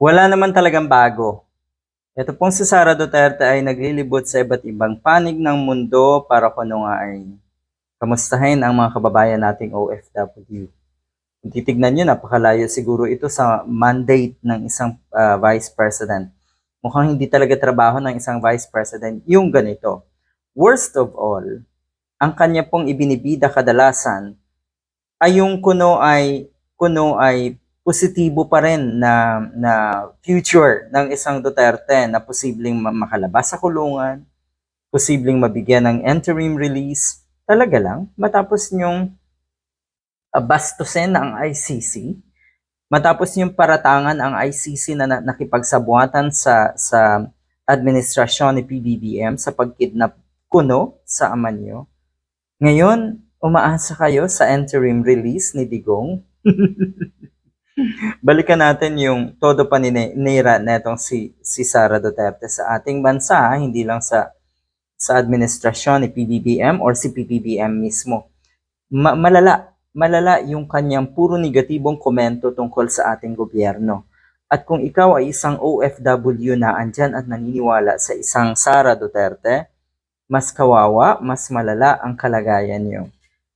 Wala naman talagang bago. Ito pong si Sara Duterte ay naglilibot sa iba't ibang panig ng mundo para kuno nga ay kamustahin ang mga kababayan nating OFW. Kung titignan nyo, napakalayo siguro ito sa mandate ng isang ah, vice president. Mukhang hindi talaga trabaho ng isang vice president yung ganito. Worst of all, ang kanya pong ibinibida kadalasan ay yung kuno ay kuno ay positibo pa rin na na future ng isang Duterte na posibleng ma- makalabas sa kulungan, posibleng mabigyan ng interim release, talaga lang matapos yung uh, bastusin ang ICC, matapos yung paratangan ang ICC na, na nakipagsabuatan sa sa administrasyon ni PBBM sa pagkidnap kuno sa ama niyo. Ngayon, umaasa kayo sa interim release ni Digong? Balikan natin yung todo paninira netong si, si Sara Duterte sa ating bansa, hindi lang sa sa administrasyon ni PBBM or si PBBM mismo. Ma- malala, malala yung kanyang puro negatibong komento tungkol sa ating gobyerno. At kung ikaw ay isang OFW na andyan at naniniwala sa isang Sara Duterte, mas kawawa, mas malala ang kalagayan niyo.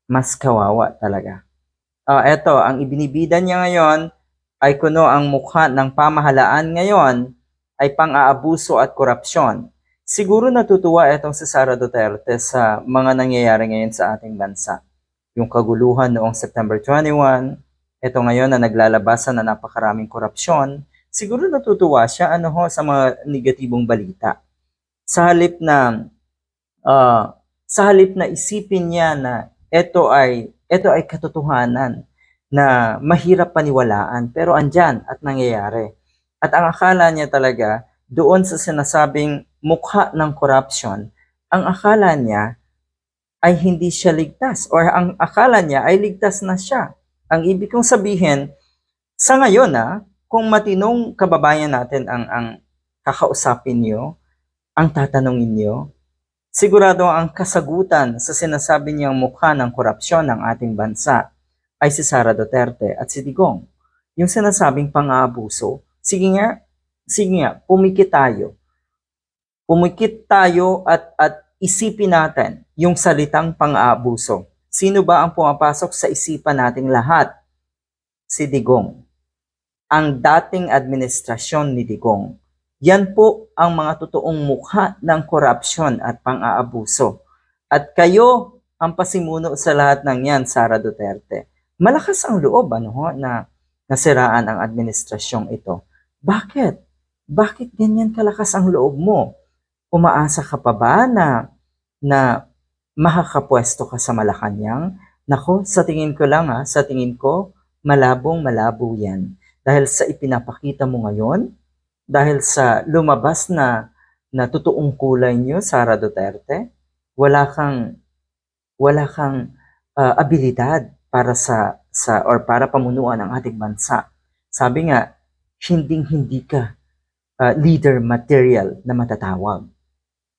Mas kawawa talaga. Ah, eto, ang ibinibida niya ngayon ay kuno ang mukha ng pamahalaan ngayon ay pang-aabuso at korupsyon. Siguro natutuwa itong si Sara Duterte sa mga nangyayari ngayon sa ating bansa. Yung kaguluhan noong September 21, ito ngayon na naglalabasan na napakaraming korupsyon, siguro natutuwa siya ano ho sa mga negatibong balita. Sa halip na ah, sa halip na isipin niya na ito ay ito ay katotohanan na mahirap paniwalaan pero andyan at nangyayari. At ang akala niya talaga doon sa sinasabing mukha ng corruption, ang akala niya ay hindi siya ligtas or ang akala niya ay ligtas na siya. Ang ibig kong sabihin, sa ngayon na kung matinong kababayan natin ang ang kakausapin niyo, ang tatanungin niyo, sigurado ang kasagutan sa sinasabi niyang mukha ng korupsyon ng ating bansa ay si Sara Duterte at si Digong. Yung sinasabing pang-aabuso, sige nga, sige nga, pumikit tayo. Pumikit tayo at, at isipin natin yung salitang pang-aabuso. Sino ba ang pumapasok sa isipan nating lahat? Si Digong. Ang dating administrasyon ni Digong. Yan po ang mga totoong mukha ng korupsyon at pang-aabuso. At kayo ang pasimuno sa lahat ng yan, Sara Duterte. Malakas ang loob ano, ho, na nasiraan ang administrasyong ito. Bakit? Bakit ganyan kalakas ang loob mo? Umaasa ka pa ba na, na makakapwesto ka sa Malacanang? Nako, sa tingin ko lang ha, sa tingin ko, malabong malabo yan. Dahil sa ipinapakita mo ngayon, dahil sa lumabas na na totoong kulay niyo, Sara Duterte, wala kang wala kang ah, abilidad para sa sa or para pamunuan ang ating bansa. Sabi nga, hinding hindi ka ah, leader material na matatawag.